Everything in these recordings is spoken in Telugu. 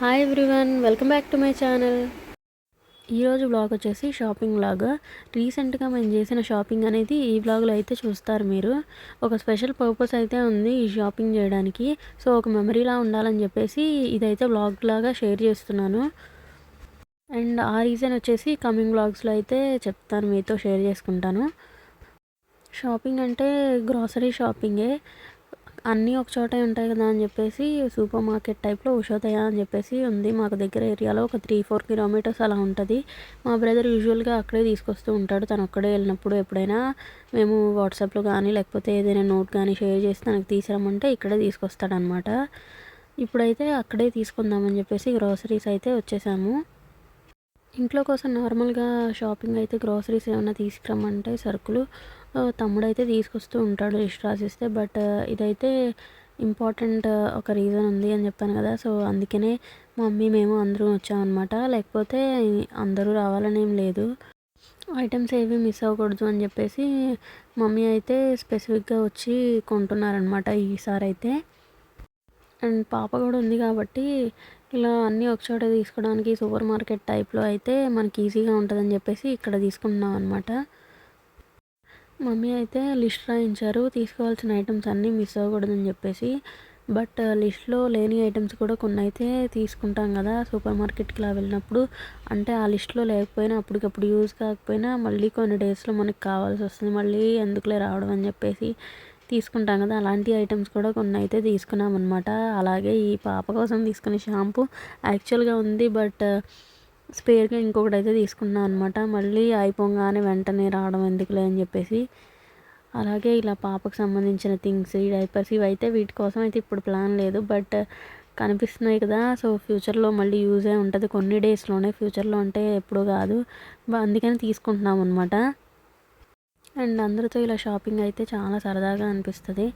Hi everyone welcome back to my channel ఈరోజు బ్లాగ్ వచ్చేసి షాపింగ్ బ్లాగ్ రీసెంట్గా మేము చేసిన షాపింగ్ అనేది ఈ బ్లాగ్లో అయితే చూస్తారు మీరు. ఒక స్పెషల్ పర్పస్ అయితే ఉంది ఈ షాపింగ్ చేయడానికి. సో ఒక మెమరీలా ఉండాలని చెప్పేసి ఇదైతే బ్లాగ్ లాగా షేర్ చేస్తున్నాను. అండ్ ఆ రీజన్ వచ్చేసి కమింగ్ బ్లాగ్స్లో అయితే చెప్తాను మీతో షేర్ చేసుకుంటాను. షాపింగ్ అంటే గ్రాసరీ షాపింగే అన్నీ ఒక చోటే ఉంటాయి కదా అని చెప్పేసి సూపర్ మార్కెట్ టైప్లో ఉషోదయ అని చెప్పేసి ఉంది. మాకు దగ్గర ఏరియాలో ఒక త్రీ ఫోర్ కిలోమీటర్స్ అలా ఉంటుంది. మా బ్రదర్ యూజువల్గా అక్కడే తీసుకొస్తూ ఉంటాడు. తను అక్కడే వెళ్ళినప్పుడు ఎప్పుడైనా మేము వాట్సాప్లో కానీ లేకపోతే ఏదైనా నోట్ కానీ షేర్ చేసి తనకు తీసుకురమ్మంటే ఇక్కడే తీసుకొస్తాడనమాట ఇప్పుడైతే అక్కడే తీసుకుందామని చెప్పేసి గ్రోసరీస్ అయితే వచ్చేసాము. ఇంట్లో కోసం నార్మల్గా షాపింగ్ అయితే గ్రోసరీస్ ఏమైనా తీసుకురమ్మంటే సరుకులు తమ్ముడైతే తీసుకొస్తూ ఉంటాడు లిస్ట్ రాసిస్తే బట్ ఇదైతే ఇంపార్టెంట్ ఒక రీజన్ ఉంది అని చెప్పాను కదా. సో అందుకనే మమ్మీ మేము అందరూ వచ్చామన్నమాట. లేకపోతే అందరూ రావాలని ఏం లేదు. ఐటమ్స్ ఏవి మిస్ అవ్వకూడదు అని చెప్పేసి మమ్మీ అయితే స్పెసిఫిక్గా వచ్చి కొంటున్నారనమాట ఈసారి అయితే. అండ్ పాప కూడా ఉంది కాబట్టి ఇలా అన్నీ ఒకచోట తీసుకోవడానికి సూపర్ మార్కెట్ టైప్లో అయితే మనకి ఈజీగా ఉంటుందని చెప్పేసి ఇక్కడ తీసుకుంటున్నాం అనమాట మమ్మీ అయితే లిస్ట్ రాయించారు. తీసుకోవాల్సిన ఐటమ్స్ అన్నీ మిస్ అవ్వకూడదని చెప్పేసి. బట్ లిస్ట్లో లేని ఐటమ్స్ కూడా కొన్ని అయితే తీసుకుంటాం కదా సూపర్ మార్కెట్కి ఇలా వెళ్ళినప్పుడు. అంటే ఆ లిస్ట్లో లేకపోయినా అప్పటికప్పుడు యూజ్ కాకపోయినా మళ్ళీ కొన్ని డేస్లో మనకి కావాల్సి వస్తుంది. మళ్ళీ ఎందుకులే రావడం అని చెప్పేసి తీసుకుంటాం కదా. అలాంటి ఐటమ్స్ కూడా కొన్ని అయితే తీసుకున్నాం అనమాట అలాగే ఈ పాప కోసం తీసుకునే షాంపూ యాక్చువల్గా ఉంది. బట్ స్పేర్గా ఇంకొకటి అయితే తీసుకున్నాను అనమాట మళ్ళీ అయిపోగానే వెంటనే రావడం ఎందుకులే అని చెప్పేసి. అలాగే ఇలా పాపకు సంబంధించిన థింగ్స్ ఈ డైపర్స్ ఇవి అయితే వీటి కోసం అయితే ఇప్పుడు ప్లాన్ లేదు. బట్ కనిపిస్తున్నాయి కదా. సో ఫ్యూచర్లో మళ్ళీ యూజ్ అయి ఉంటుంది. కొన్ని డేస్లోనే ఫ్యూచర్లో అంటే ఎప్పుడు కాదు. అందుకని తీసుకుంటున్నాం అనమాట అండ్ అందరితో ఇలా షాపింగ్ అయితే చాలా సరదాగా అనిపిస్తుంది.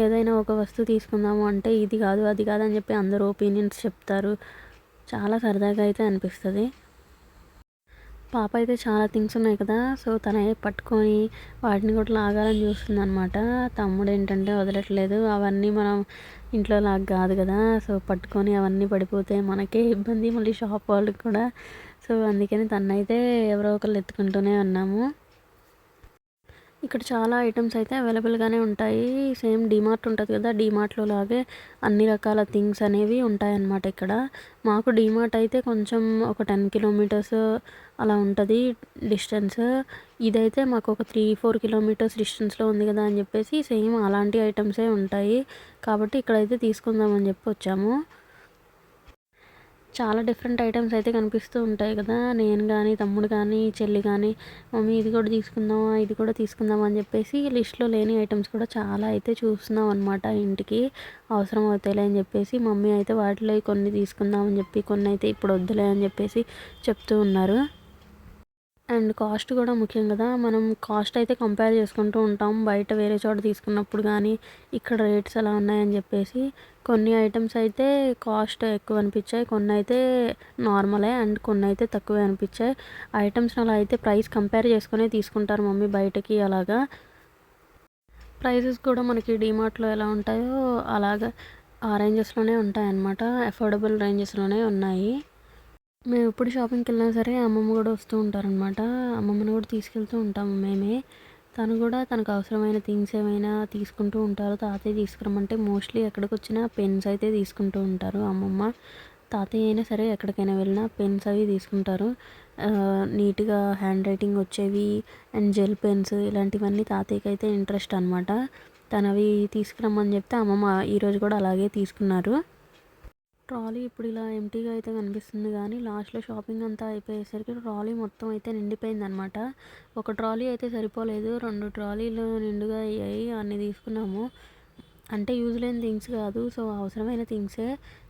ఏదైనా ఒక వస్తువు తీసుకుందాము అంటే ఇది కాదు అది కాదు అని చెప్పి అందరూ ఒపీనియన్స్ చెప్తారు. చాలా సరదాగా అయితే అనిపిస్తుంది. పాప అయితే చాలా థింగ్స్ ఉన్నాయి కదా సో తన పట్టుకొని వాటిని కూడా లాగాలని చూస్తుంది అనమాట తమ్ముడు ఏంటంటే వదలట్లేదు అవన్నీ మనం ఇంట్లో లాగా కాదు కదా సో పట్టుకొని అవన్నీ పడిపోతే మనకే ఇబ్బంది మళ్ళీ షాప్ వాళ్ళకి కూడా. సో అందుకని తనైతే ఎవరో ఒకరు ఎత్తుకుంటూనే ఉన్నాము. ఇక్కడ చాలా ఐటమ్స్ అయితే అవైలబుల్గానే ఉంటాయి. సేమ్ డీమార్ట్ ఉంటుంది కదా డీమార్ట్లో లాగే అన్ని రకాల థింగ్స్ అనేవి ఉంటాయన్నమాట ఇక్కడ. మాకు డీమార్ట్ అయితే కొంచెం ఒక టెన్ కిలోమీటర్స్ అలా ఉంటుంది డిస్టెన్స్. ఇదైతే మాకు ఒక త్రీ ఫోర్ కిలోమీటర్స్ డిస్టెన్స్లో ఉంది కదా అని చెప్పేసి సేమ్ అలాంటి ఐటమ్సే ఉంటాయి. కాబట్టి ఇక్కడైతే తీసుకుందామని చెప్పి వచ్చాము. చాలా డిఫరెంట్ ఐటమ్స్ అయితే కనిపిస్తూ ఉంటాయి కదా. నేను కానీ తమ్ముడు కానీ చెల్లి కానీ మమ్మీ ఇది కూడా తీసుకుందామా ఇది కూడా తీసుకుందాం అని చెప్పేసి లిస్ట్లో లేని ఐటమ్స్ కూడా చాలా అయితే చూస్తున్నాం అనమాట ఇంటికి. అవసరం అవుతాయిలే అని చెప్పేసి మమ్మీ అయితే వాటిలో కొన్ని తీసుకుందాం అని చెప్పి కొన్ని అయితే ఇప్పుడు వద్దులే అని చెప్పేసి చెప్తూ ఉన్నారు. అండ్ కాస్ట్ కూడా ముఖ్యం కదా. మనం కాస్ట్ అయితే కంపేర్ చేసుకుంటూ ఉంటాం. బయట వేరే చోట తీసుకున్నప్పుడు కానీ ఇక్కడ రేట్స్ ఎలా ఉన్నాయని చెప్పేసి కొన్ని ఐటమ్స్ అయితే కాస్ట్ ఎక్కువ అనిపించాయి కొన్ని అయితే నార్మలే అండ్ కొన్ని అయితే తక్కువే అనిపించాయి. ఐటమ్స్ అలా అయితే ప్రైస్ కంపేర్ చేసుకునే తీసుకుంటారు మమ్మీ బయటకి అలాగా. ప్రైజెస్ కూడా మనకి డిమార్ట్లో ఎలా ఉంటాయో అలాగా ఆ రేంజెస్లోనే ఉంటాయన్నమాట అఫోర్డబుల్ రేంజెస్లోనే ఉన్నాయి. మేము ఎప్పుడు షాపింగ్కి వెళ్ళినా సరే అమ్మమ్మ కూడా వస్తూ ఉంటారనమాట అమ్మమ్మని కూడా తీసుకెళ్తూ ఉంటాము మేమే. తను కూడా తనకు అవసరమైన థింగ్స్ ఏమైనా తీసుకుంటూ ఉంటారు తాతయ్య తీసుకురమ్మంటే మోస్ట్లీ ఎక్కడికి వచ్చినా పెన్స్ అయితే తీసుకుంటూ ఉంటారు అమ్మమ్మ. తాతయ్య అయినా సరే ఎక్కడికైనా వెళ్ళినా పెన్స్ అవి తీసుకుంటారు. నీట్గా హ్యాండ్ రైటింగ్ వచ్చేవి అండ్ జెల్ పెన్స్ ఇలాంటివన్నీ తాతయ్యకి అయితే ఇంట్రెస్ట్ అనమాట తనవి తీసుకురమ్మని చెప్తే అమ్మమ్మ ఈరోజు కూడా అలాగే తీసుకున్నారు. ట్రాలీ ఇప్పుడు ఇలా ఎంటీగా అయితే కనిపిస్తుంది కానీ లాస్ట్లో షాపింగ్ అంతా అయిపోయేసరికి ట్రాలీ మొత్తం అయితే నిండిపోయింది అనమాట ఒక ట్రాలీ అయితే సరిపోలేదు. రెండు ట్రాలీలు నిండుగా అయ్యాయి. అన్నీ తీసుకున్నాము. అంటే యూజ్ లేని థింగ్స్ కాదు. సో అవసరమైన థింగ్సే.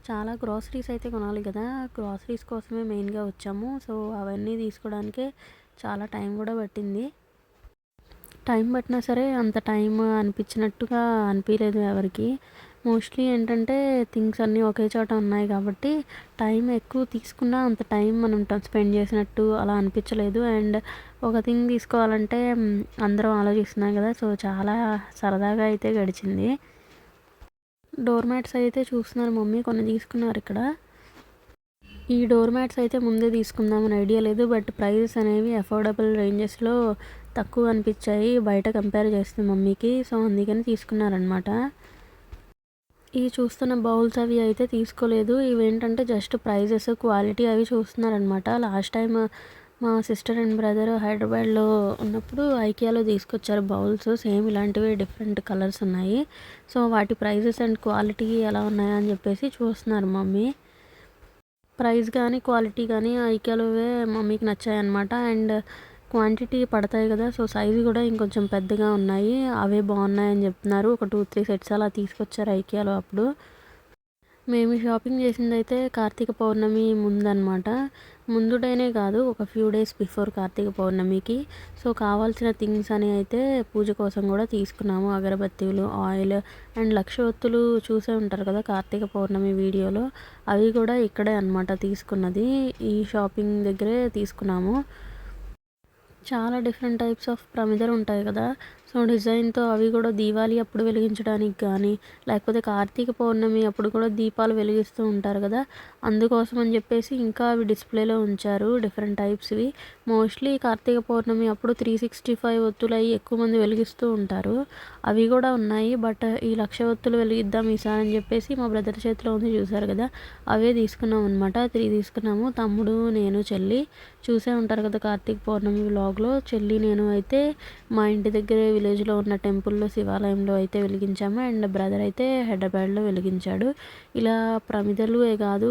చాలా గ్రాసరీస్ అయితే కొనాలి కదా. గ్రాసరీస్ కోసమే మెయిన్గా వచ్చాము. సో అవన్నీ తీసుకోవడానికే చాలా టైం కూడా పట్టింది. టైం పట్టినా సరే అంత టైం అనిపించినట్టుగా అనిపించలేదు ఎవరికి. మోస్ట్లీ ఏంటంటే థింగ్స్ అన్నీ ఒకే చోట ఉన్నాయి కాబట్టి టైం ఎక్కువ తీసుకున్నా అంత టైం మనం స్పెండ్ చేసినట్టు అలా అనిపించలేదు. అండ్ ఒక థింగ్ తీసుకోవాలంటే అందరం ఆలోచిస్తున్నాం కదా సో చాలా సరదాగా అయితే గడిచింది. డోర్ మ్యాట్స్ అయితే చూస్తున్నారు మమ్మీ కొన్ని తీసుకున్నారు ఇక్కడ. ఈ డోర్ మ్యాట్స్ అయితే ముందే తీసుకుందామని ఐడియా లేదు బట్ ప్రైజెస్ అనేవి అఫోర్డబుల్ రేంజెస్లో తక్కువ అనిపించాయి బయట కంపేర్ చేస్తే మమ్మీకి సో అందుకని తీసుకున్నారనమాట ఈ చూస్తున్న బౌల్స్ అవి అయితే తీసుకోలేదు. ఇవేంటంటే జస్ట్ ప్రైజెస్ క్వాలిటీ అవి చూస్తున్నారనమాట లాస్ట్ టైం మా సిస్టర్ అండ్ బ్రదర్ హైదరాబాద్లో ఉన్నప్పుడు ఐకియాలో తీసుకొచ్చారు బౌల్స్. సేమ్ ఇలాంటివి డిఫరెంట్ కలర్స్ ఉన్నాయి. సో వాటి ప్రైజెస్ అండ్ క్వాలిటీ ఎలా ఉన్నాయని చెప్పేసి చూస్తున్నారు మమ్మీ. ప్రైస్ కానీ క్వాలిటీ కానీ ఐకియాలోవే మమ్మీకి నచ్చాయి అనమాట అండ్ క్వాంటిటీ పడతాయి కదా సో సైజు కూడా ఇంకొంచెం పెద్దగా ఉన్నాయి. అవే బాగున్నాయని చెప్తున్నారు. ఒక టూ త్రీ సెట్స్ అలా తీసుకొచ్చారు ఐకియాలో అప్పుడు. మేము షాపింగ్ చేసింది అయితే కార్తీక పౌర్ణమి ముందనమాట ముందు డేనే కాదు ఒక ఫ్యూ డేస్ బిఫోర్ కార్తీక పౌర్ణమికి. సో కావాల్సిన థింగ్స్ అని అయితే పూజ కోసం కూడా తీసుకున్నాము. అగరబత్తీలు ఆయిల్ అండ్ లక్షవత్తులు చూసే ఉంటారు కదా కార్తీక పౌర్ణమి వీడియోలో. అవి కూడా ఇక్కడే అనమాట తీసుకున్నది. ఈ షాపింగ్ దగ్గరే తీసుకున్నాము. చాలా డిఫరెంట్ టైప్స్ ఆఫ్ ప్రమిదలు ఉంటాయి కదా. సో డిజైన్తో అవి కూడా దీవాలి అప్పుడు వెలిగించడానికి కానీ లేకపోతే కార్తీక పౌర్ణమి అప్పుడు కూడా దీపాలు వెలిగిస్తూ ఉంటారు కదా అందుకోసం అని చెప్పేసి ఇంకా అవి డిస్ప్లేలో ఉంచారు డిఫరెంట్ టైప్స్వి మోస్ట్లీ కార్తీక పౌర్ణమి అప్పుడు త్రీ సిక్స్టీ ఫైవ్ ఒత్తులు అవి ఎక్కువ మంది వెలిగిస్తూ ఉంటారు. అవి కూడా ఉన్నాయి బట్ ఈ లక్ష ఒత్తులు వెలిగిద్దాం ఈసారి అని చెప్పేసి మా బ్రదర్ చేతిలో ఉంది చూసారు కదా అవే తీసుకున్నాం అనమాట త్రీ తీసుకున్నాము తమ్ముడు నేను చెల్లి. చూసే ఉంటారు కదా కార్తీక పౌర్ణమి వ్లాగ్లో చెల్లి నేను అయితే మా ఇంటి దగ్గరే విలేజ్లో ఉన్న టెంపుల్లో శివాలయంలో అయితే వెలిగించాము. అండ్ బ్రదర్ అయితే హైదరాబాద్లో వెలిగించాడు. ఇలా ప్రమిదలు కాదు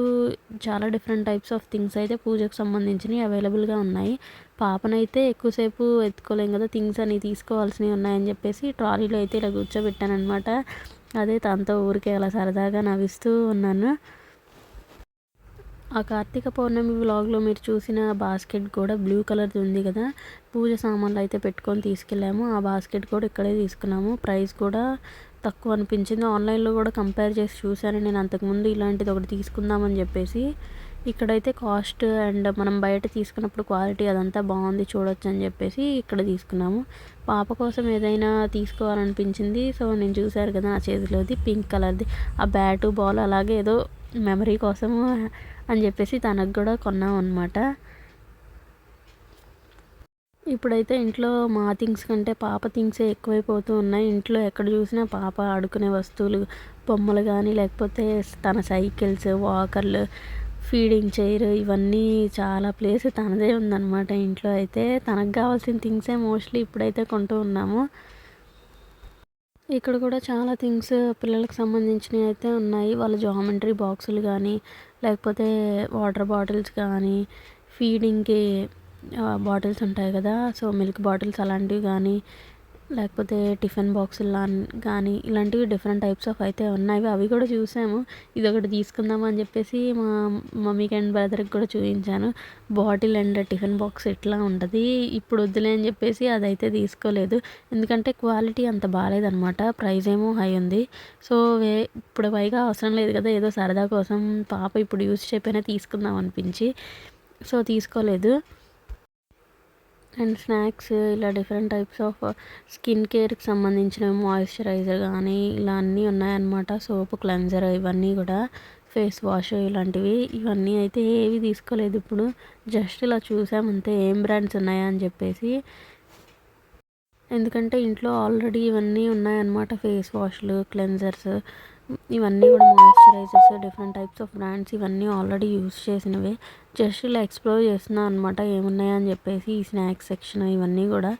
చాలా డిఫరెంట్ టైప్స్ ఆఫ్ థింగ్స్ అయితే పూజకు సంబంధించినవి అవైలబుల్గా ఉన్నాయి. పాపనైతే ఎక్కువసేపు ఎత్తుకోలేం కదా థింగ్స్ అని తీసుకోవాల్సినవి ఉన్నాయని చెప్పేసి ట్రాలీలో అయితే ఇలా కూర్చోబెట్టాను అనమాట అదే తనతో ఊరికే అలా సరదాగా నవ్విస్తూ ఉన్నాను. ఆ కార్తీక పౌర్ణమి వ్లాగ్లో మీరు చూసిన బాస్కెట్ కూడా బ్లూ కలర్ది ఉంది కదా. పూజ సామాన్లు అయితే పెట్టుకొని తీసుకెళ్ళాము. ఆ బాస్కెట్ కూడా ఇక్కడే తీసుకున్నాము. ప్రైస్ కూడా తక్కువ అనిపించింది. ఆన్లైన్లో కూడా కంపేర్ చేసి చూశాను. నేను అంతకుముందు ఇలాంటిది ఒకటి తీసుకుందామని చెప్పేసి ఇక్కడైతే కాస్ట్ అండ్ మనం బయట తీసుకున్నప్పుడు క్వాలిటీ అదంతా బాగుంది చూడొచ్చు అని చెప్పేసి ఇక్కడ తీసుకున్నాము. పాప కోసం ఏదైనా తీసుకోవాలనిపించింది. సో నేను చూశారు కదా నా చేతిలోది పింక్ కలర్ది ఆ బ్యాటు బాల్ అలాగే ఏదో మెమరీ కోసము అని చెప్పేసి తనకు కూడా కొన్నాం అనమాట ఇప్పుడైతే ఇంట్లో మా థింగ్స్ కంటే పాప థింగ్సే ఎక్కువైపోతూ ఉన్నాయి. ఇంట్లో ఎక్కడ చూసినా పాప ఆడుకునే వస్తువులు బొమ్మలు కానీ లేకపోతే తన సైకిల్స్ వాకర్లు ఫీడింగ్ చైర్ ఇవన్నీ చాలా ప్లేస్ తనదే ఉందన్నమాట ఇంట్లో. అయితే తనకు కావాల్సిన థింగ్సే మోస్ట్లీ ఇప్పుడైతే కొంటూ ఉన్నాము. ఇక్కడ కూడా చాలా థింగ్స్ పిల్లలకు సంబంధించినవి అయితే ఉన్నాయి. వాళ్ళ జామెంట్రీ బాక్సులు కానీ లేకపోతే వాటర్ బాటిల్స్ కానీ ఫీడింగ్కి బాటిల్స్ ఉంటాయి కదా. సో మిల్క్ బాటిల్స్ అలాంటివి కానీ లేకపోతే టిఫిన్ బాక్సులు కానీ ఇలాంటివి డిఫరెంట్ టైప్స్ ఆఫ్ అయితే ఉన్నాయి. అవి కూడా చూసాము. ఇది ఒకటి తీసుకుందాం అని చెప్పేసి మా మమ్మీకి అండ్ బ్రదర్కి కూడా చూపించాను. బాటిల్ అండ్ టిఫిన్ బాక్స్ ఇట్లా ఉంటుంది ఇప్పుడు వద్దులే అని చెప్పేసి అదైతే తీసుకోలేదు. ఎందుకంటే క్వాలిటీ అంత బాగాలేదనమాట. ప్రైస్ ఏమో హై ఉంది. సో వే ఇప్పుడు పైగా అవసరం లేదు కదా ఏదో సరదా కోసం పాప ఇప్పుడు యూస్ చేయపోయినా తీసుకుందాం అనిపించి. సో తీసుకోలేదు. అండ్ స్నాక్స్ ఇలా డిఫరెంట్ టైప్స్ ఆఫ్ స్కిన్ కేర్కి సంబంధించిన మాయిశ్చరైజర్ కానీ ఇలా అన్నీ ఉన్నాయన్నమాట. సోప్ క్లెన్జర్ ఇవన్నీ కూడా ఫేస్ వాష్ ఇలాంటివి. ఇవన్నీ అయితే ఏవి తీసుకోలేదు ఇప్పుడు. జస్ట్ ఇలా చూసామంతే ఏం బ్రాండ్స్ ఉన్నాయా అని చెప్పేసి. ఎందుకంటే ఇంట్లో ఆల్రెడీ ఇవన్నీ ఉన్నాయన్నమాట. ఫేస్ వాష్లు క్లెన్జర్స్. ఇవన్నీ కూడా moisturisers different types of brands ఇవన్నీ ఆల్రెడీ యూస్ చేసినవే. జస్ట్ ఇలా ఎక్స్ప్లోర్ చేస్తున్నాను అనమాట ఏమున్నాయని చెప్పేసి ఈ స్నాక్స్ సెక్షన్ ఇవన్నీ కూడా.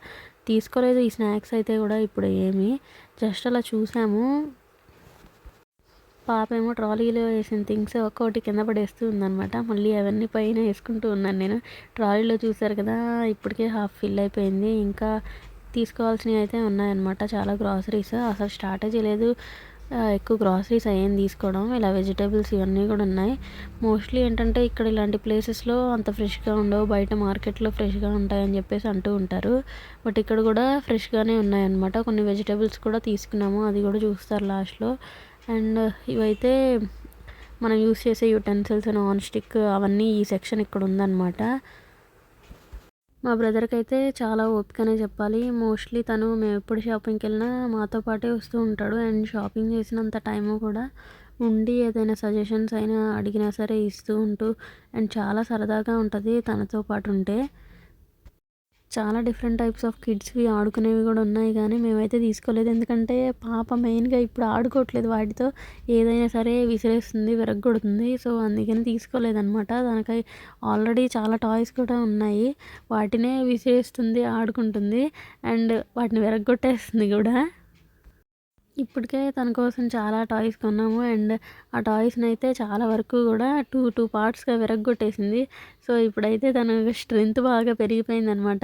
తీసుకోలేదు ఈ స్నాక్స్ అయితే కూడా ఇప్పుడు ఏమి. జస్ట్ అలా చూసాము. పాప ఏమో ట్రాలీలో వేసిన థింగ్స్ ఒక్కొక్కటి కింద పడేస్తూ ఉందనమాట మళ్ళీ అవన్నీ పైన వేసుకుంటూ ఉన్నాను నేను. ట్రాలీలో చూసారు కదా ఇప్పటికే హాఫ్ ఫిల్ అయిపోయింది. ఇంకా తీసుకోవాల్సినవి అయితే ఉన్నాయన్నమాట చాలా గ్రాసరీస్ అసలు స్టార్టే చేయలేదు ఎక్కువ గ్రాసరీస్ అయ్యేం తీసుకోవడం ఇలా వెజిటేబుల్స్ ఇవన్నీ కూడా ఉన్నాయి. మోస్ట్లీ ఏంటంటే ఇక్కడ ఇలాంటి ప్లేసెస్లో అంత ఫ్రెష్గా ఉండవు బయట మార్కెట్లో ఫ్రెష్గా ఉంటాయని చెప్పేసి అంటూ ఉంటారు. బట్ ఇక్కడ కూడా ఫ్రెష్గానే ఉన్నాయన్నమాట. కొన్ని వెజిటేబుల్స్ కూడా తీసుకున్నాము అది కూడా చూస్తారు లాస్ట్లో అండ్ uh, ఇవైతే మనం యూస్ చేసే యూటెన్సిల్స్ నాన్ స్టిక్ అవన్నీ ఈ సెక్షన్ ఇక్కడ ఉందన్నమాట. మా బ్రదర్కి అయితే చాలా ఓపికనే చెప్పాలి. మోస్ట్లీ తను మేము ఎప్పుడు షాపింగ్కి వెళ్ళినా మాతో పాటే వస్తూ ఉంటాడు. అండ్ షాపింగ్ చేసినంత టైం కూడా ఉండి ఏదైనా సజెషన్స్ అయినా అడిగినా సరే ఇస్తూ ఉంటూ అండ్ చాలా సరదాగా ఉంటుంది తనతో పాటు ఉంటే. చాలా డిఫరెంట్ టైప్స్ ఆఫ్ కిడ్స్వి ఆడుకునేవి కూడా ఉన్నాయి కానీ మేమైతే తీసుకోలేదు. ఎందుకంటే పాప మెయిన్గా ఇప్పుడు ఆడుకోవట్లేదు వాటితో ఏదైనా సరే విసిరేస్తుంది విరగొడుతుంది సో అందుకని తీసుకోలేదన్నమాట. దానికై ఆల్రెడీ చాలా టాయ్స్ కూడా ఉన్నాయి. వాటినే విసిరేస్తుంది ఆడుకుంటుంది. అండ్ వాటిని విరగొట్టేస్తుంది కూడా. ఇప్పటికే తన కోసం చాలా టాయ్స్ కొన్నాము. అండ్ ఆ టాయ్స్ని అయితే చాలా వరకు కూడా టూ టూ పార్ట్స్గా విరగొట్టేసింది సో ఇప్పుడైతే తన స్ట్రెంత్ బాగా పెరిగిపోయిందనమాట.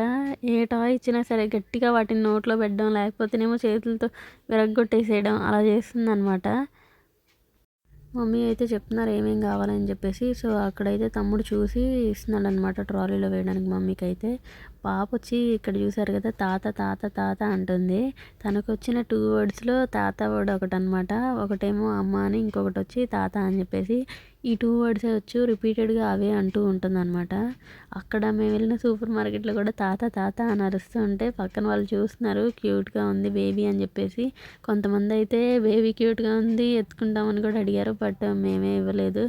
ఏ టాయ్ ఇచ్చినా సరే గట్టిగా వాటిని నోట్లో పెట్టడం లేకపోతేనేమో చేతులతో విరగొట్టేసేయడం అలా చేస్తుందనమాట. మమ్మీ అయితే చెప్తున్నారు ఏమేం కావాలని చెప్పేసి. సో అక్కడైతే తమ్ముడు చూసి ఇస్తున్నాడు అనమాట ట్రాలీలో వేయడానికి మమ్మీకి అయితే పాప వచ్చి ఇక్కడ చూసారు కదా తాత తాత తాత అంటుంది. తనకు వచ్చిన టూ వర్డ్స్లో తాత వర్డ్ ఒకటి అనమాట ఒకటేమో అమ్మ అని ఇంకొకటి వచ్చి తాత అని చెప్పేసి ఈ టూ వర్డ్స్ వచ్చు రిపీటెడ్గా అవే అంటూ ఉంటుందన్నమాట. అక్కడ మేము వెళ్ళిన సూపర్ మార్కెట్లో కూడా తాత తాత అని అరుస్తూ ఉంటే పక్కన వాళ్ళు చూస్తున్నారు క్యూట్గా ఉంది బేబీ అని చెప్పేసి. కొంతమంది అయితే బేబీ క్యూట్గా ఉంది ఎత్తుకుంటామని కూడా అడిగారు బట్ మేమే ఇవ్వలేదు.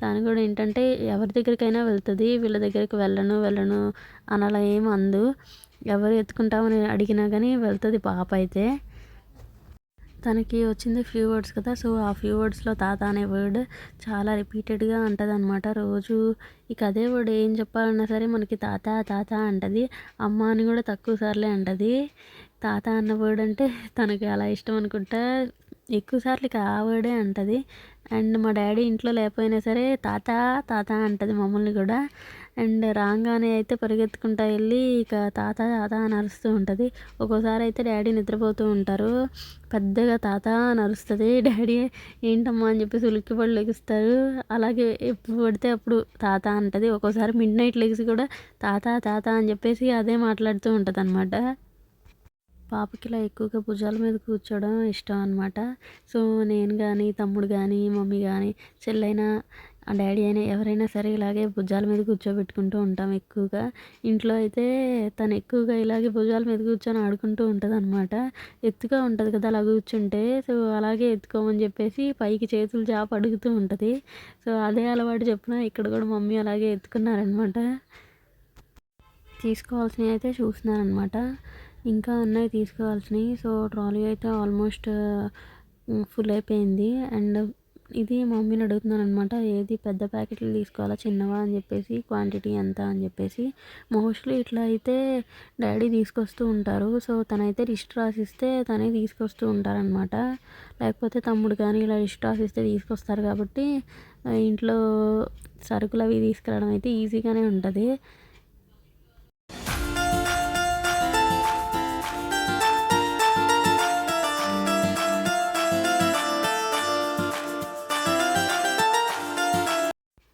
తను కూడా ఏంటంటే ఎవరి దగ్గరికైనా వెళ్తుంది వీళ్ళ దగ్గరికి వెళ్ళను వెళ్ళను అని అలా ఏం అందు. ఎవరు ఎత్తుకుంటామని అడిగినా కానీ వెళ్తుంది పాప అయితే. తనకి వచ్చింది ఫ్యూ వర్డ్స్ కదా సో ఆ ఫ్యూ వర్డ్స్లో తాత అనే వర్డ్ చాలా రిపీటెడ్గా అంటుంది అనమాట రోజు. ఇక అదే వర్డ్ ఏం చెప్పాలన్నా సరే మనకి తాత తాత అంటది అమ్మ అని కూడా తక్కువ సార్లే అంటది. తాత అన్న వర్డ్ అంటే తనకి అలా ఇష్టం అనుకుంటా ఎక్కువ సార్లు ఇక ఆ వర్డే అంటది. అండ్ మా డాడీ ఇంట్లో లేకపోయినా సరే తాత తాత అంటది మమ్మల్ని కూడా. అండ్ రాగానే అయితే పరిగెత్తుకుంటా వెళ్ళి ఇక తాత తాత అని అరుస్తూ ఉంటుంది. ఒక్కోసారి అయితే డాడీ నిద్రపోతూ ఉంటారు. పెద్దగా తాత అని అరుస్తుంది. డాడీ ఏంటమ్మా అని చెప్పేసి ఉలిక్కిపడి లెగుస్తారు. అలాగే ఎప్పుడు పడితే అప్పుడు తాత అంటది. ఒక్కోసారి మిడ్ నైట్ లెగిసి కూడా తాత తాత అని చెప్పేసి అదే మాట్లాడుతూ ఉంటుంది అనమాట పాపకి ఇలా ఎక్కువగా భుజాల మీద కూర్చోవడం ఇష్టం అనమాట సో నేను కానీ తమ్ముడు కానీ మమ్మీ కానీ చెల్లైనా ఆ డాడీ అయినా ఎవరైనా సరే ఇలాగే భుజాల మీద కూర్చోబెట్టుకుంటూ ఉంటాం ఎక్కువగా. ఇంట్లో అయితే తను ఎక్కువగా ఇలాగే భుజాల మీద కూర్చొని ఆడుకుంటూ ఉంటుంది అనమాట ఎత్తుగా ఉంటుంది కదా అలా కూర్చుంటే. సో అలాగే ఎత్తుకోమని చెప్పేసి పైకి చేతులు చాప అడుగుతూ ఉంటుంది. సో అదే అలవాటు చెప్పిన ఇక్కడ కూడా మమ్మీ అలాగే ఎత్తుకున్నారనమాట తీసుకోవాల్సినవి అయితే చూస్తున్నారనమాట ఇంకా ఉన్నాయి తీసుకోవాల్సినవి. సో ట్రాలీ అయితే ఆల్మోస్ట్ ఫుల్ అయిపోయింది. అండ్ ఇది మమ్మీని అడుగుతున్నాను అనమాట ఏది పెద్ద ప్యాకెట్లు తీసుకోవాలా చిన్నవా అని చెప్పేసి క్వాంటిటీ ఎంత అని చెప్పేసి. మోస్ట్లీ ఇట్లా అయితే డాడీ తీసుకొస్తూ ఉంటారు. సో తనైతే లిస్ట్ రాసిస్తే తనే తీసుకొస్తూ ఉంటారనమాట లేకపోతే తమ్ముడు కానీ ఇలా లిస్ట్ రాసిస్తే తీసుకొస్తారు కాబట్టి ఇంట్లో సరుకులు అవి తీసుకురావడం అయితే ఈజీగానే ఉంటుంది.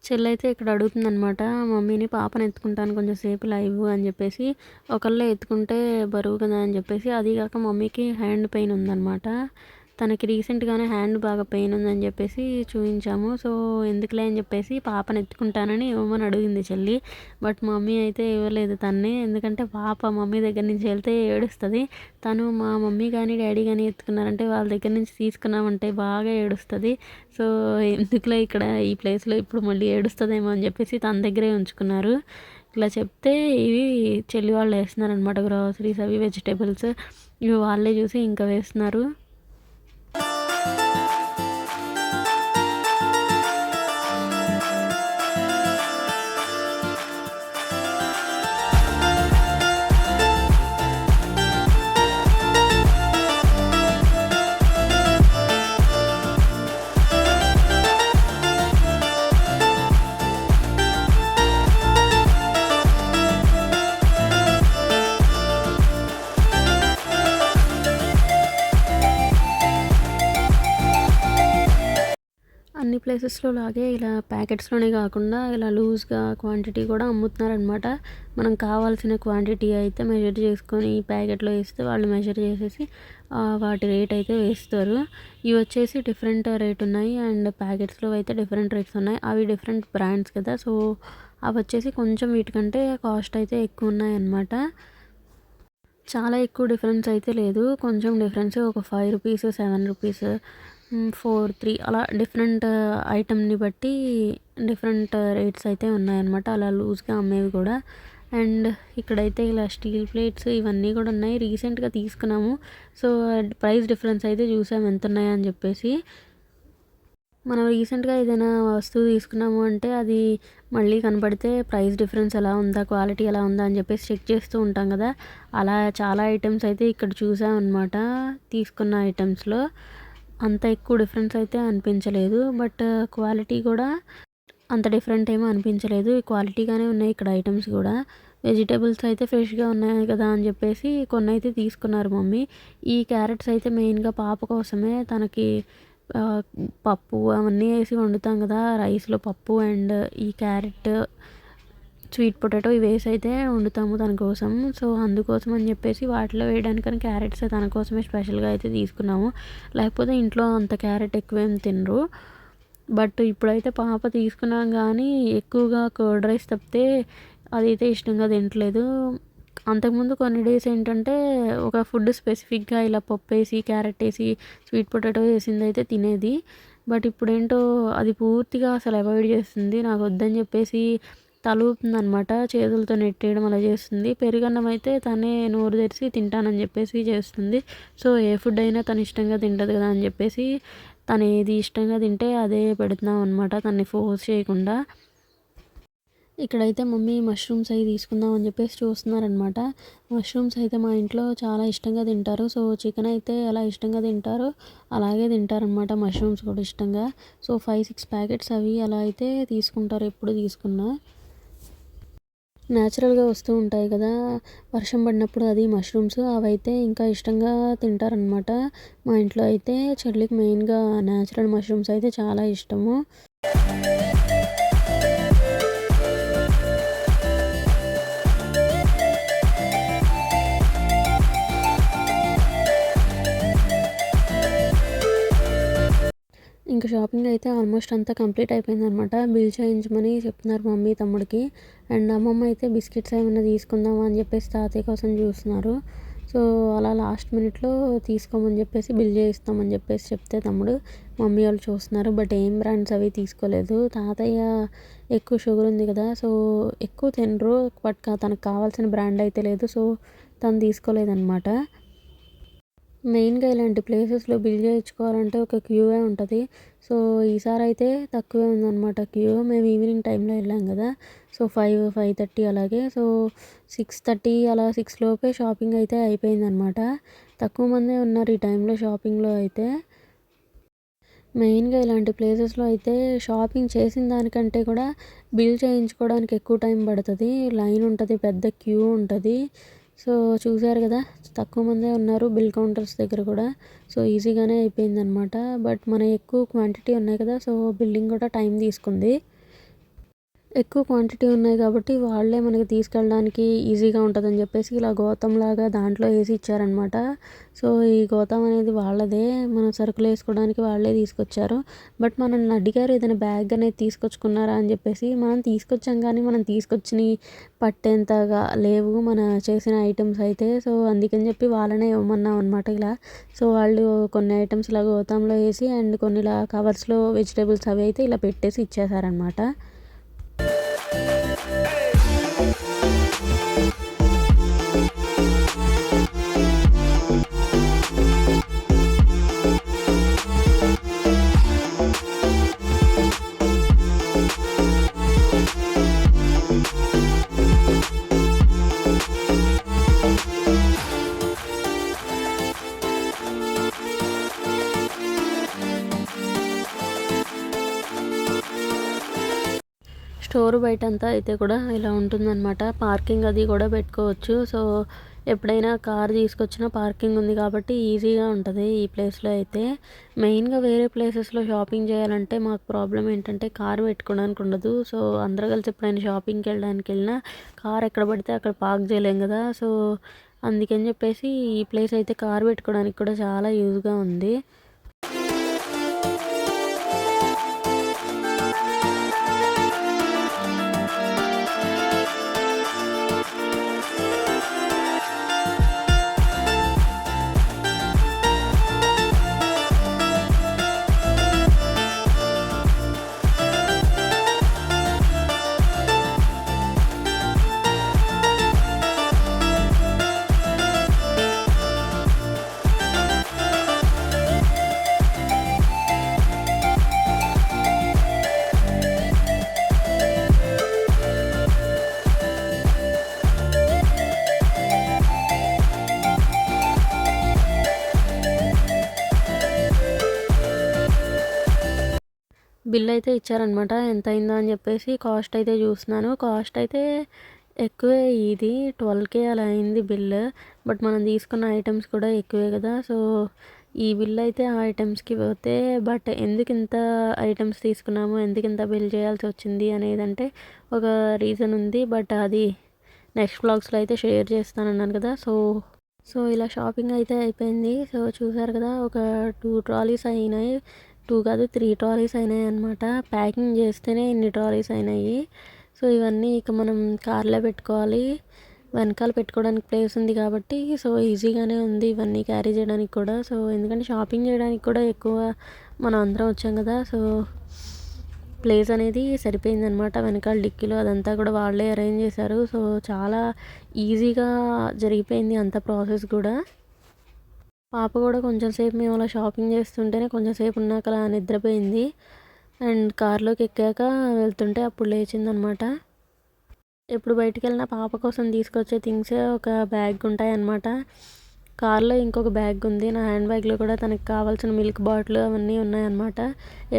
చెల్లైతే ఇక్కడ అడుగుతుందనమాట మమ్మీని పాపను ఎత్తుకుంటాను కొంచెం సేపు లైవ్ అని చెప్పేసి ఒకళ్ళే ఎత్తుకుంటే బరువు కదా అని చెప్పేసి అది కాక మమ్మీకి హ్యాండ్ పెయిన్ ఉందన్నమాట. తనకి రీసెంట్గానే హ్యాండ్ బాగా పెయిన్ ఉందని చెప్పేసి చూపించాము సో ఎందుకులే అని చెప్పేసి పాపను ఎత్తుకుంటానని ఇవ్వమని అడిగింది చెల్లి. బట్ మమ్మీ అయితే ఇవ్వలేదు తన్ని. ఎందుకంటే పాప మమ్మీ దగ్గర నుంచి వెళ్తే ఏడుస్తుంది. తను మా మమ్మీ కానీ డాడీ కానీ ఎత్తుకున్నారంటే వాళ్ళ దగ్గర నుంచి తీసుకున్నామంటే బాగా ఏడుస్తుంది. సో ఎందుకులే ఇక్కడ ఈ ప్లేస్లో ఇప్పుడు మళ్ళీ ఏడుస్తుందేమో అని చెప్పేసి తన దగ్గరే ఉంచుకున్నారు. ఇలా చెప్తే ఇవి చెల్లి వాళ్ళు వేస్తున్నారనమాట గ్రాసరీస్ అవి వెజిటేబుల్స్. ఇవి వాళ్ళే చూసి ఇంకా వేస్తున్నారు. ప్లేసెస్లో లాగే ఇలా ప్యాకెట్స్లోనే కాకుండా ఇలా లూజ్గా క్వాంటిటీ కూడా అమ్ముతున్నారనమాట. మనం కావాల్సిన క్వాంటిటీ అయితే మెజర్ చేసుకొని ప్యాకెట్లో వేస్తే వాళ్ళు మెజర్ చేసేసి వాటి రేట్ అయితే వేస్తారు. ఇవి వచ్చేసి డిఫరెంట్ రేట్ ఉన్నాయి అండ్ ప్యాకెట్స్లో అయితే డిఫరెంట్ రేట్స్ ఉన్నాయి. అవి డిఫరెంట్ బ్రాండ్స్ కదా సో అవి వచ్చేసి కొంచెం వీటికంటే కాస్ట్ అయితే ఎక్కువ ఉన్నాయన్నమాట. చాలా ఎక్కువ డిఫరెన్స్ అయితే లేదు. కొంచెం డిఫరెన్స్ ఒక five rupees seven rupees four three అలా డిఫరెంట్ ఐటమ్ని బట్టి డిఫరెంట్ రేట్స్ అయితే ఉన్నాయన్నమాట. అలా లూజ్గా అమ్మేవి కూడా. అండ్ ఇక్కడైతే ఇలా స్టీల్ ప్లేట్స్ ఇవన్నీ కూడా ఉన్నాయి. రీసెంట్గా తీసుకున్నాము. సో ప్రైస్ డిఫరెన్స్ అయితే చూసాము ఎంత ఉన్నాయని చెప్పేసి. మనం రీసెంట్గా ఏదైనా వస్తువు తీసుకున్నాము అంటే అది మళ్ళీ కనపడితే ప్రైస్ డిఫరెన్స్ ఎలా ఉందా క్వాలిటీ ఎలా ఉందా అని చెప్పేసి చెక్ చేస్తూ ఉంటాం కదా. అలా చాలా ఐటమ్స్ అయితే ఇక్కడ చూసామన్నమాట. తీసుకున్న ఐటమ్స్లో. అంత ఎక్కువ డిఫరెన్స్ అయితే అనిపించలేదు. బట్ క్వాలిటీ కూడా అంత డిఫరెంట్ ఏమో అనిపించలేదు. క్వాలిటీగానే ఉన్నాయి ఇక్కడ ఐటమ్స్ కూడా. వెజిటేబుల్స్ అయితే ఫ్రెష్గా ఉన్నాయి కదా అని చెప్పేసి కొన్ని అయితే తీసుకున్నారు మమ్మీ. ఈ క్యారెట్స్ అయితే మెయిన్గా పాప కోసమే తనకి పప్పు అవన్నీ వేసి వండుతాం కదా. రైస్లో పప్పు అండ్ ఈ క్యారెట్ స్వీట్ పొటాటో ఇవి వేసి అయితే వండుతాము తన కోసం. సో అందుకోసం అని చెప్పేసి వాటిలో వేయడానికని క్యారెట్స్ తన కోసమే స్పెషల్గా అయితే తీసుకున్నాము. లేకపోతే ఇంట్లో అంత క్యారెట్ ఎక్కువేం తినరు. బట్ ఇప్పుడైతే పాప తీసుకున్నాం కానీ ఎక్కువగా కర్డ్ రైస్ తప్పితే అదైతే ఇష్టంగా తినట్లేదు. అంతకుముందు కొన్ని డేస్ ఏంటంటే ఒక ఫుడ్ స్పెసిఫిక్గా ఇలా పప్పు వేసి క్యారెట్ వేసి స్వీట్ పొటాటో వేసింది అయితే తినేది. బట్ ఇప్పుడేంటో అది పూర్తిగా అసలు అవాయిడ్ చేస్తుంది. నాకు వద్దని చెప్పేసి అనమాట చేతులతో నెట్టేయడం అలా చేస్తుంది. పెరుగన్నం అయితే తనే నోరు తెరిచి తింటానని చెప్పేసి చేస్తుంది. సో ఏ ఫుడ్ అయినా తను ఇష్టంగా తింటుంది కదా అని చెప్పేసి తను ఏది ఇష్టంగా తింటే అదే పెడుతున్నాం అనమాట తనని ఫోర్స్ చేయకుండా. ఇక్కడైతే మమ్మీ మష్రూమ్స్ అవి తీసుకుందాం అని చెప్పేసి చూస్తున్నారనమాట మష్రూమ్స్ అయితే మా ఇంట్లో చాలా ఇష్టంగా తింటారు. సో చికెన్ అయితే ఎలా ఇష్టంగా తింటారో అలాగే తింటారనమాట మష్రూమ్స్ కూడా ఇష్టంగా. సో ఫైవ్ సిక్స్ ప్యాకెట్స్ అవి అలా అయితే తీసుకుంటారు. ఎప్పుడు తీసుకున్నా. న్యాచురల్గా వస్తూ ఉంటాయి కదా. వర్షం పడినప్పుడు అది మష్రూమ్స్ అవైతే ఇంకా ఇష్టంగా తింటారనమాట మా ఇంట్లో అయితే చెల్లికి మెయిన్గా న్యాచురల్ మష్రూమ్స్ అయితే చాలా ఇష్టము. ఇంకా షాపింగ్ అయితే ఆల్మోస్ట్ అంతా కంప్లీట్ అయిపోయిందనమాట. బిల్ చేయించమని చెప్తున్నారు మమ్మీ తమ్ముడికి. అండ్ అమ్మమ్మ అయితే బిస్కెట్స్ ఏమైనా తీసుకుందామా అని చెప్పేసి తాతయ్య కోసం చూస్తున్నారు. సో అలా లాస్ట్ మినిట్లో తీసుకోమని చెప్పేసి బిల్ చేయిస్తామని చెప్పేసి చెప్తే తమ్ముడు మమ్మీ వాళ్ళు చూస్తున్నారు. బట్ ఏం బ్రాండ్స్ అవి తీసుకోలేదు. తాతయ్య ఎక్కువ షుగర్ ఉంది కదా సో ఎక్కువ తినరు. బట్ తనకు కావాల్సిన బ్రాండ్ అయితే లేదు. సో తను తీసుకోలేదన్నమాట మెయిన్గా ఇలాంటి ప్లేసెస్లో బిల్ చేయించుకోవాలంటే ఒక క్యూఏ ఉంటుంది. సో ఈసారి అయితే తక్కువే ఉందన్నమాట క్యూ. మేము ఈవినింగ్ టైంలో వెళ్ళాం కదా. సో ఫైవ్ ఫైవ్ థర్టీ అలాగే. సో సిక్స్ థర్టీ అలా సిక్స్ లోపే షాపింగ్ అయితే అయిపోయిందనమాట తక్కువ మందే ఉన్నారు ఈ టైంలో షాపింగ్లో అయితే. మెయిన్గా ఇలాంటి ప్లేసెస్లో అయితే షాపింగ్ చేసిన దానికంటే కూడా బిల్ చేయించుకోవడానికి ఎక్కువ టైం పడుతుంది. లైన్ ఉంటుంది పెద్ద క్యూ ఉంటుంది. సో చూసారు కదా తక్కువ మందే ఉన్నారు బిల్ కౌంటర్స్ దగ్గర కూడా. సో ఈజీగానే అయిపోయిందనమాట బట్ మన ఎక్కువ క్వాంటిటీ ఉన్నాయి కదా సో బిల్లింగ్ కూడా టైం తీసుకుంది. ఎక్కువ క్వాంటిటీ ఉన్నాయి కాబట్టి వాళ్ళే మనకి తీసుకెళ్ళడానికి ఈజీగా ఉంటుందని చెప్పేసి ఇలా గోతం లాగా దాంట్లో వేసి ఇచ్చారనమాట సో ఈ గోతం అనేది వాళ్ళదే. మనం సరుకులు వేసుకోవడానికి వాళ్ళే తీసుకొచ్చారు. బట్ మనల్ని అడిగారు ఏదైనా బ్యాగ్ అనేది తీసుకొచ్చుకున్నారా అని చెప్పేసి మనం తీసుకొచ్చాం కానీ మనం తీసుకొచ్చిన పట్టేంతగా లేవు. మన చేసిన ఐటమ్స్ అయితే. సో అందుకని చెప్పి వాళ్ళనే ఇవ్వమన్నాం అనమాట ఇలా. సో వాళ్ళు కొన్ని ఐటమ్స్ ఇలా గోతంలో వేసి అండ్ కొన్ని ఇలా కవర్స్లో వెజిటేబుల్స్ అవి అయితే ఇలా పెట్టేసి ఇచ్చేసారనమాట Hey! స్టోర్ బయట అంతా అయితే కూడా ఇలా ఉంటుందన్నమాట. పార్కింగ్ అది కూడా పెట్టుకోవచ్చు. సో ఎప్పుడైనా కార్ తీసుకొచ్చినా పార్కింగ్ ఉంది కాబట్టి ఈజీగా ఉంటుంది ఈ ప్లేస్లో అయితే. మెయిన్గా వేరే ప్లేసెస్లో షాపింగ్ చేయాలంటే మాకు ప్రాబ్లం ఏంటంటే కార్ పెట్టుకోవడానికి ఉండదు. సో అందరూ కలిసి ఎప్పుడైనా షాపింగ్కి వెళ్ళడానికి వెళ్ళినా కార్ ఎక్కడ పడితే అక్కడ పార్క్ చేయలేం కదా. సో అందుకని చెప్పేసి ఈ ప్లేస్ అయితే కార్ పెట్టుకోవడానికి కూడా చాలా యూజ్గా ఉంది. బిల్ అయితే ఇచ్చారనమాట ఎంత అయిందో అని చెప్పేసి కాస్ట్ అయితే చూస్తున్నాను. కాస్ట్ అయితే ఎక్కువే ఇది ట్వెల్వ్ కే అలా అయింది బిల్. బట్ మనం తీసుకున్న ఐటమ్స్ కూడా ఎక్కువే కదా. సో ఈ బిల్ అయితే ఆ ఐటమ్స్కి పోతే బట్ ఎందుకు ఇంత ఐటమ్స్ తీసుకున్నాము? ఎందుకు ఇంత బిల్ చేయాల్సి వచ్చింది అనేది అంటే ఒక రీజన్ ఉంది. బట్ అది నెక్స్ట్ బ్లాగ్స్లో అయితే షేర్ చేస్తానన్నాను కదా. సో సో ఇలా షాపింగ్ అయితే అయిపోయింది. సో చూసారు కదా ఒక టూ ట్రాలీస్ అయినాయి. టూ కాదు త్రీ ట్రాలీస్ అయినాయి అనమాట ప్యాకింగ్ చేస్తేనే ఇన్ని ట్రాలీస్ అయినాయి. సో ఇవన్నీ ఇక మనం కార్లో పెట్టుకోవాలి. వెనకాల పెట్టుకోవడానికి ప్లేస్ ఉంది కాబట్టి సో ఈజీగానే ఉంది ఇవన్నీ క్యారీ చేయడానికి కూడా. సో ఎందుకంటే షాపింగ్ చేయడానికి కూడా ఎక్కువ మనం అందరం వచ్చాం కదా సో ప్లేస్ అనేది సరిపోయిందనమాట వెనకాల డిక్కీలో అదంతా కూడా వాళ్ళే అరేంజ్ చేశారు. సో చాలా ఈజీగా జరిగిపోయింది అంత ప్రాసెస్ కూడా. పాప కూడా కొంచెం సేపు మేము అలా షాపింగ్ చేస్తుంటేనే కొంచెం సేపు ఉన్నాక అలా నిద్రపోయింది. అండ్ కార్లోకి ఎక్కాక వెళ్తుంటే అప్పుడు లేచిందనమాట. ఎప్పుడు బయటికి వెళ్ళినా పాప కోసం తీసుకొచ్చే థింగ్స్ ఒక బ్యాగ్ ఉంటాయన్నమాట కారులో కార్లో ఇంకొక బ్యాగ్ ఉంది. నా హ్యాండ్ బ్యాగ్లో కూడా తనకి కావాల్సిన మిల్క్ బాటిల్ అవన్నీ ఉన్నాయన్నమాట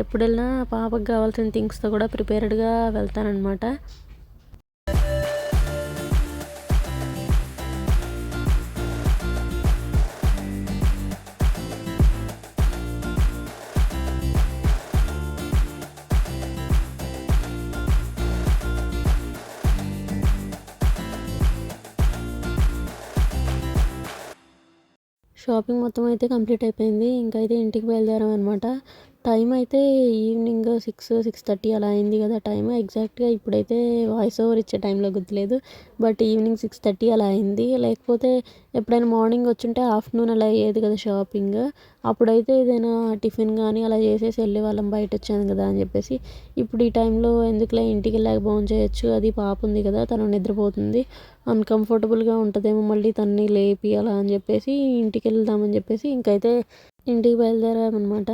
ఎప్పుడు వెళ్ళినా పాపకు కావాల్సిన థింగ్స్తో కూడా ప్రిపేర్డ్గా వెళ్తానన్నమాట షాపింగ్ మొత్తం అయితే కంప్లీట్ అయిపోయింది. ఇంకైతే ఇంటికి బయలుదేరాం అనమాట టైం అయితే ఈవినింగ్ సిక్స్ సిక్స్ థర్టీ అలా అయింది కదా టైం ఎగ్జాక్ట్గా ఇప్పుడైతే వాయిస్ ఓవర్ ఇచ్చే టైంలో గుర్తులేదు. బట్ ఈవినింగ్ సిక్స్ థర్టీ అలా అయింది. లేకపోతే ఎప్పుడైనా మార్నింగ్ వచ్చుంటే ఆఫ్టర్నూన్ అలా అయ్యేది కదా షాపింగ్ అప్పుడైతే ఏదైనా టిఫిన్ కానీ అలా చేసేసి వెళ్ళే వాళ్ళం బయట వచ్చాను కదా అని చెప్పేసి. ఇప్పుడు ఈ టైంలో ఎందుకులే ఇంటికి వెళ్ళాక బాగుంది చేయొచ్చు? అది పాప ఉంది కదా తను నిద్రపోతుంది. అన్కంఫర్టబుల్గా ఉంటుందేమో మళ్ళీ తన్ని లేపి అలా అని చెప్పేసి ఇంటికి వెళ్దామని చెప్పేసి ఇంకైతే ఇంటికి బయలుదేరామన్నమాట.